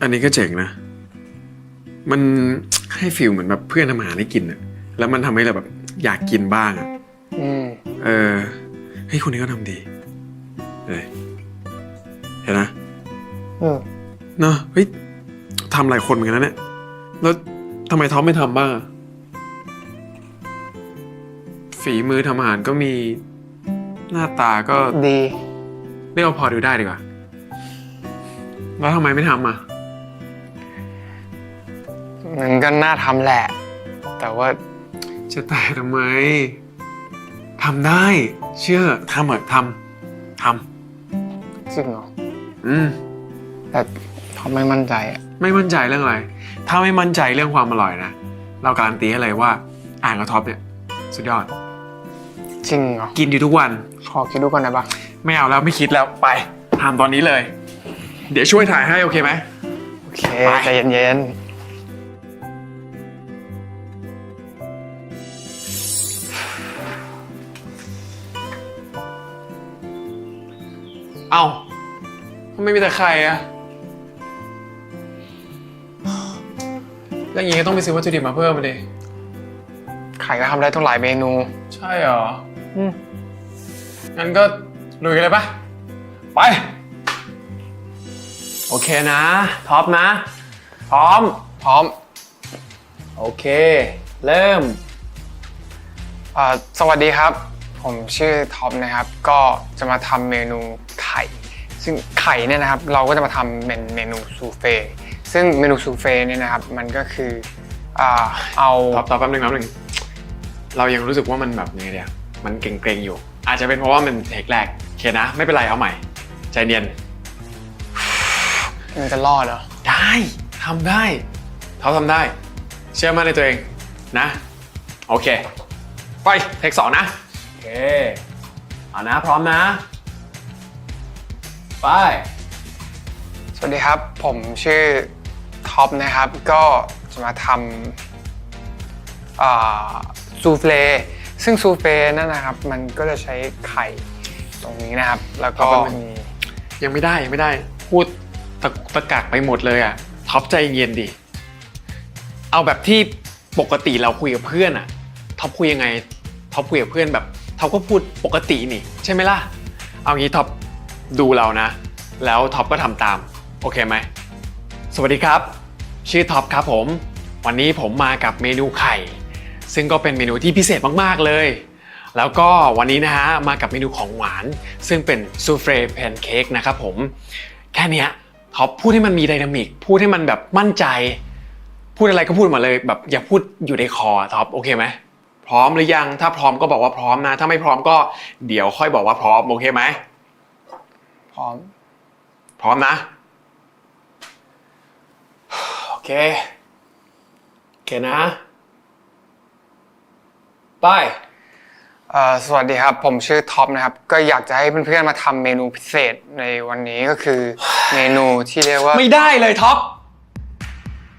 อันนี้ก็เจ๋งนะ มันให้ฟิลเหมือนแบบเพื่อนทำอาหารให้กินอะแล้วมันทำให้เราแบบอยากกินบ้างอะอืมเออเฮ้ยคนนี้ก็ทำดีเลยเห็นนะเออเนาะเฮ้ยทำหลายคนเหมือนกันนะเนี่ย แล้วทำไมท็อปไม่ทำบ้างอะฝีมือทำอาหารก็มีหน้าตาก็ดี เรียกว่าพอดูได้ดีกว่า แล้วทำไมไม่ทำอะ มันก็น่าทำแหละ แต่ว่าจะตายทำไมทำได้ เชื่อทำเหอะทำทจริงเหรอำอืม แต่ท็อปไม่มั่นใจอะไม่มั่นใจเรื่องอะไร ถ้าไม่มั่นใจเรื่องความอร่อยนะ เราการันตีให้เลยว่า อ่านกับท็อปเนี่ย สุดยอด จริงเหรอ กินอยู่ทุกวัน ขอคิดดูก่อนได้ปะไม่เอาแล้วไม่คิดแล้วไปทำตอนนี้เลย เดี๋ยวช่วยถ่ายให้โอเคไหม โอเคไป ใจเย็นเอ้าทำไมมีแต่ไข่อะแล้วอย่างงี้ก็ต้องไปซื้อวัตถุดิบมาเพิ่มมาดิ ๆไข่ก็ทำได้ต้องหลายเมนู ใช่เหรอ อืม งั้นก็ลุยกันเลยปะไป โอเคนะท็อปนะ พร้อม พร้อม โอเค เริ่ม เอ่อสวัสดีครับ ผมชื่อท็อปนะครับ ก็จะมาทำเมนูไข่ ซึ่งไข่เนี่ยนะครับ เราก็จะมาทำเป็นเมนูซูเฟ่ซึ่งเมนูซูเฟ่เนี่ยนะครับ มันก็คืออ่าเอาท็อปท็อปแป๊บนึงแป๊บนึงเรายังรู้สึกว่ามันแบบยังไงเดียมันเกรงๆอยู่ อาจจะเป็นเพราะว่ามันเทคแรกโอเคนะ ไม่เป็นไรเอาใหม่ ใจเย็น มันจะรอดเหรอ ได้ทำได้ท็อปทำได้ เชื่อมั่นในตัวเองนะ โอเค ไปเทคสองนะ โอเค เอานะ พร้อมนะ ไป สวัสดีครับ ผมชื่อท็อปนะครับ ก็จะมาทำอ่าซูเฟลซึ่งซูเฟลนั่นนะครับ มันก็จะใช้ไข่ตรงนี้นะครับ แล้วก็เอาไปมันมียังไม่ได้ยังไม่ได้ พูด ตะตะกักไปหมดเลยอะท็อปใจเย็นดิ เอาแบบที่ปกติเราคุยกับเพื่อนอะท็อปคุยยังไงท็อปคุยกับเพื่อนแบบท็อปก็พูดปกตินี่ ใช่ไหมล่ะ เอางี้ท็อปดูเรานะ แล้วท็อปก็ทำตาม โอเคไหม สวัสดีครับ ชื่อท็อปครับผม วันนี้ผมมากับเมนูไข่ ซึ่งก็เป็นเมนูที่พิเศษมาก ๆ เลย แล้วก็วันนี้นะฮะ มากับเมนูของหวาน ซึ่งเป็นซูเฟรแพนเค้กนะครับผม แค่เนี้ย ท็อปพูดให้มันมีไดนามิกพูดให้มันแบบมั่นใจ พูดอะไรก็พูดมาเลยแบบอย่าพูดอยู่ในคอท็อปโอเคไหมพร้อมหรือยัง ถ้าพร้อมก็บอกว่าพร้อมนะ ถ้าไม่พร้อมก็เดี๋ยวค่อยบอกว่าพร้อมโอเคไหมพร้อม พร้อมนะ โอเค โอเคนะ ไปเอ่อ สวัสดีครับ ผมชื่อท็อปนะครับ ก็อยากจะให้เพื่อนๆมาทำเมนูพิเศษในวันนี้ก็คือเมนูที่เรียกว่า ไม่ได้เลยท็อป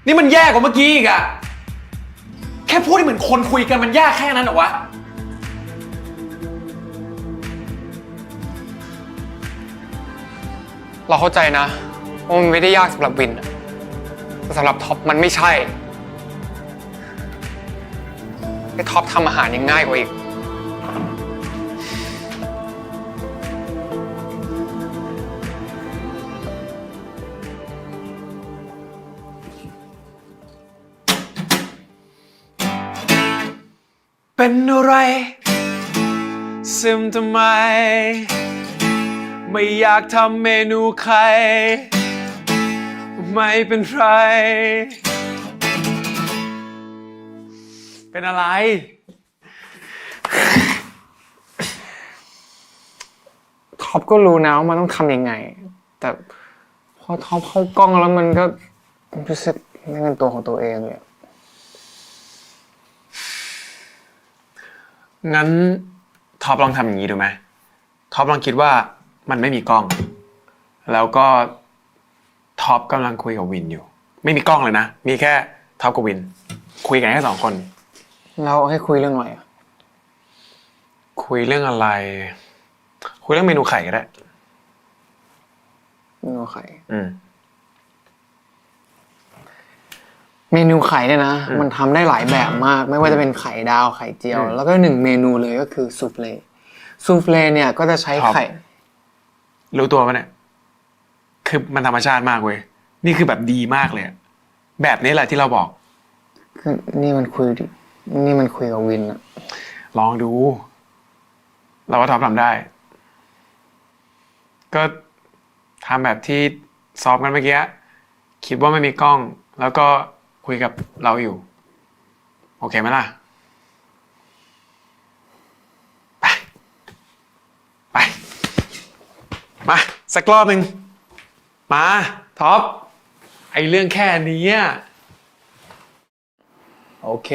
นี่มันแย่กว่าเมื่อกี้อีกอะแค่พูดให้เหมือนคนคุยกันมันยากแค่นั้นเหรอวะ เราเข้าใจนะว่ามันไม่ได้ยากสำหรับวินอะแต่สำหรับท็อปมันไม่ใช่ไอ้ท็อปทำอาหารยังง่ายกว่าอีก เป็นอะไรซึมทำไม ไม่อยากทำเมนูใครไม่เป็นไร เป็นอะไร ท็อปก็รู้นะว่ามันต้องทำยังไง แต่พอท็อปเข้ากล้องแล้วมันก็รู้สึกไม่เป็นตัวของตัวเองเลยอะ งั้นท็อปลองทำอย่างนี้ดูไหมท็อปลองคิดว่ามันไม่มีกล้อง แล้วก็ท็อปกำลังคุยกับวินอยู่ ไม่มีกล้องเลยนะ มีแค่ท็อปกับวิน คุยกันแค่สองคน เราให้คุยเรื่องอะไรอะคุยเรื่องอะไร คุยเรื่องเมนูไข่ก็ได้ เมนูไข่ อืม เมนูไข่เนี่ยนะอืมมันทำได้หลายแบบมาก ไม่ว่าจะเป็นไข่ดาวไข่เจียวอืมแล้วก็หนึ่งเมนูเลยก็คือซูเฟลซูเฟลเนี่ยก็จะใช้ครับ ไข่ รู้ตัวปะเนี่ย คือมันธรรมชาติมากเว้ย นี่คือแบบดีมากเลยอะแบบนี้แหละที่เราบอก คือนี่มันคุยดินี่มันคุยกับวินอะลองดู เราก็ทำทำได้ ก็ทำแบบที่ซ้อมกันเมื่อกี้ คิดว่าไม่มีกล้อง แล้วก็ คุยกับเราอยู่ โอเคไหมล่ะ ไป ไป มา สักรอบหนึ่งมา ท็อป ไอเรื่องแค่นี้อะโอเค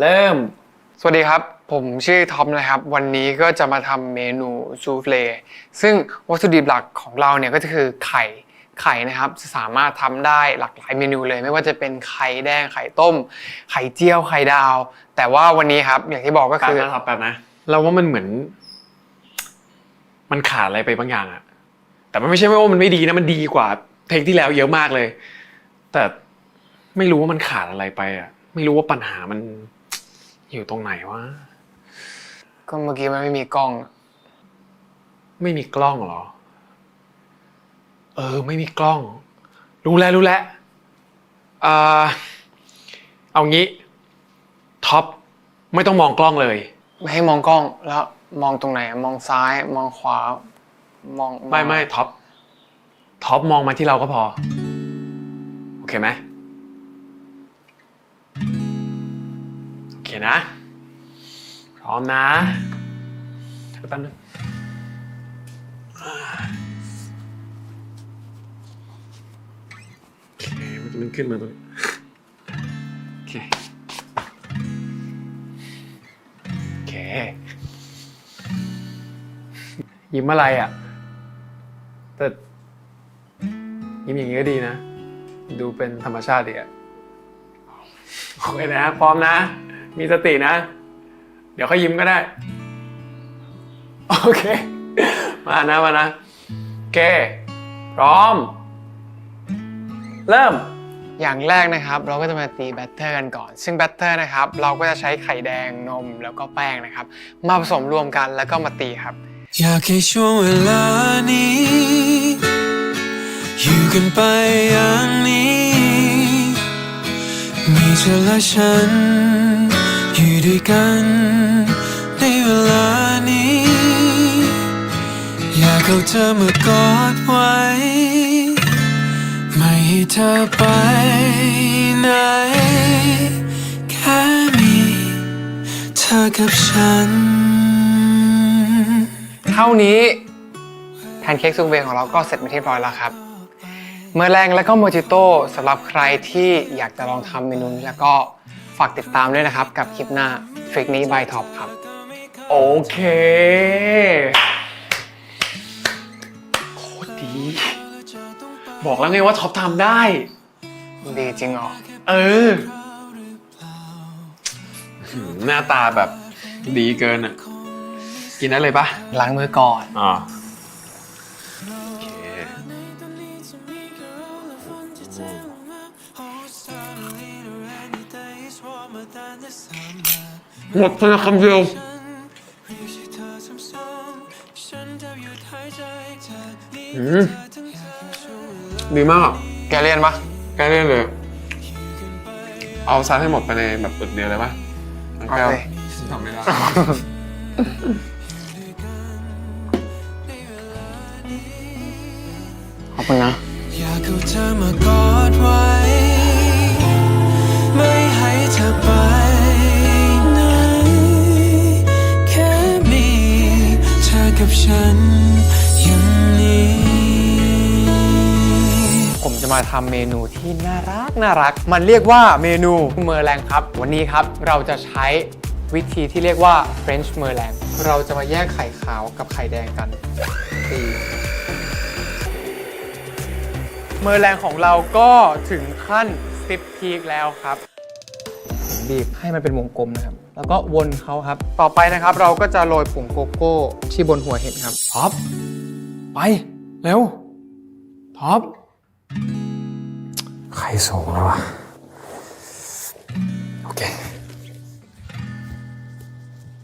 เริ่ม สวัสดีครับ ผมชื่อท็อปนะครับ วันนี้ก็จะมาทำเมนูซูเฟลซึ่งวัตถุดิบหลักของเราเนี่ยก็คือไข่ ไข่นะครับสามารถทำได้หลากหลายเมนูเลย ไม่ว่าจะเป็นไข่แดงไข่ต้ม ไข่เจียวไข่ดาว แต่ว่าวันนี้ครับ อย่างที่บอกก็แป๊บคือนะครับแป๊บนะเราว่ามันเหมือน มันขาดอะไรไปบางอย่างอะแต่มันไม่ใช่ว่ามันไม่ดีนะมันดีกว่าเทคที่แล้วเยอะมากเลย แต่ไม่รู้ว่ามันขาดอะไรไปอะไม่รู้ว่าปัญหามันอยู่ตรงไหนวะก็เมื่อกี้มันไม่มีกล้อง ไม่มีกล้องเหรอเออ ไม่มีกล้อง รู้แล้วรู้แล้วเอ่อเอางี้ ท็อปไม่ต้องมองกล้องเลย ไม่ให้มองกล้องแล้วมองตรงไหนมองซ้าย มองขวา มองไม่ไม่ท็อปท็อปมองมาที่เราก็พอ โอเคไหมโอเคนะ พร้อมนะแป๊บนึงโอเค มันมันขึ้นมาตรงนี้โอเคโอเคยิ้มอะไรอะ แต่ยิ้มอย่างนี้ก็ดีนะ ดูเป็นธรรมชาติดีอะโอเคนะ พร้อมนะ มีสตินะ เดี๋ยวค่อยยิ้มก็ได้ โอเค มานะ มานะ โอเค พร้อม เริ่ม อย่างแรกนะครับ เราก็จะมาตีแบตเตอร์กันก่อน ซึ่งแบตเตอร์นะครับ เราก็จะใช้ไข่แดงนมแล้วก็แป้งนะครับ มาผสมรวมกันแล้วก็มาตีครับ อยากให้ช่วงเวลานี้ อยู่กันไปอย่างนี้ มีเธอและฉัน อยู่ด้วยกัน ในเวลานี้ อยากเอาเธอมากอดไว้ เธอไปไหน แค่มีเธอกับฉัน เท่านี้แพนเค้กซูเวของเราก็เสร็จมาที่เรียบร้อยแล้วครับ เมื่อแรงแล้วก็โมจิโต้สำหรับใครที่อยากจะลองทำเมนูนี้แล้วก็ฝากติดตามด้วยนะครับ กับคลิปหน้าฟริกนี้บายท็อปครับ โอเคโค บอกแล้วไงว่าท็อปทำได้ ดีจริงเหรอเออหืมหน้าตาแบบดีเกินอะ กินได้เลยปะล้างมือก่อนอ่าโอเคหมดภายในคำเดียวอืม ดีมาก แกเรียนปะใกล้เล่นเลย เอาซัดให้หมดไปในแบบอึดเดียวเลยปะโอเคทำไม่ได้ ขอบคุณนะ อยากเอาเธอมากอดไว้ มจะมาทำเมนูที่น่ารักน่ารัก มันเรียกว่าเมนูเมอร์แรงครับ วันนี้ครับเราจะใช้วิธีที่เรียกว่า French เมอร์แรงเราจะมาแยกไข่ขาวกับไข่แดงกันตีเมอร์แรงของเราก็ถึงขั้นซิปพีกแล้วครับ บีบให้มันเป็นวงกลมนะครับ แล้วก็วนเขาครับ ต่อไปนะครับเราก็จะโรยผงโกโก้ที่บนหัวเห็ดครับ ท็อป ไป เร็ว ท็อป ไข่สูงแล้ววะ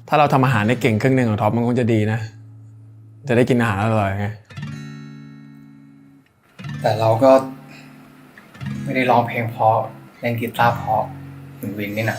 ถ้าเราทำอาหารได้เก่งครึ่งหนึ่งของท็อปมันคงจะดีนะ จะได้กินอาหารอร่อยไง แต่เราก็ไม่ได้ร้องเพลงเพราะเล่นกีตาร์เพราะเหมือนวินนี่นะ